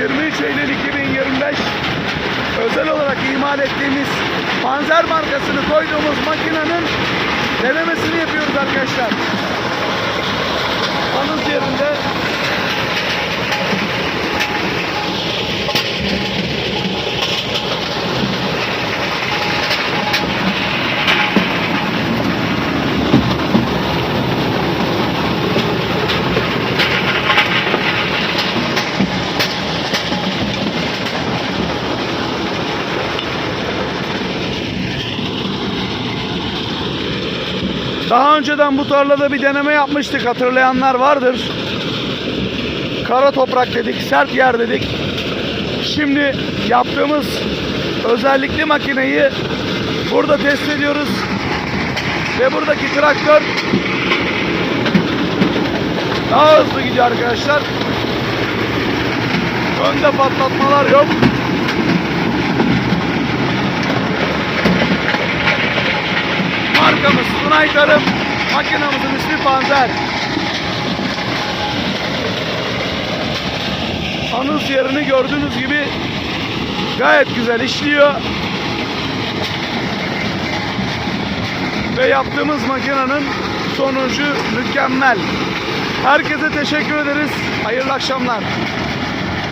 23 Eylül 2025 özel olarak imal ettiğimiz Panzer markasını koyduğumuz makinenin denemesini yapıyoruz arkadaşlar. Anız yerinde Daha önceden bu tarlada bir deneme yapmıştık hatırlayanlar vardır. Kara toprak dedik, sert yer dedik. Şimdi yaptığımız özellikli makineyi burada test ediyoruz. Ve buradaki traktör daha hızlı gidiyor arkadaşlar. Önde patlatmalar yok. Markamız Sunay Tarım. Makinamızın ismi Panzer. Anız yerini gördüğünüz gibi gayet güzel işliyor. Ve yaptığımız makinenin sonucu mükemmel. Herkese teşekkür ederiz. Hayırlı akşamlar.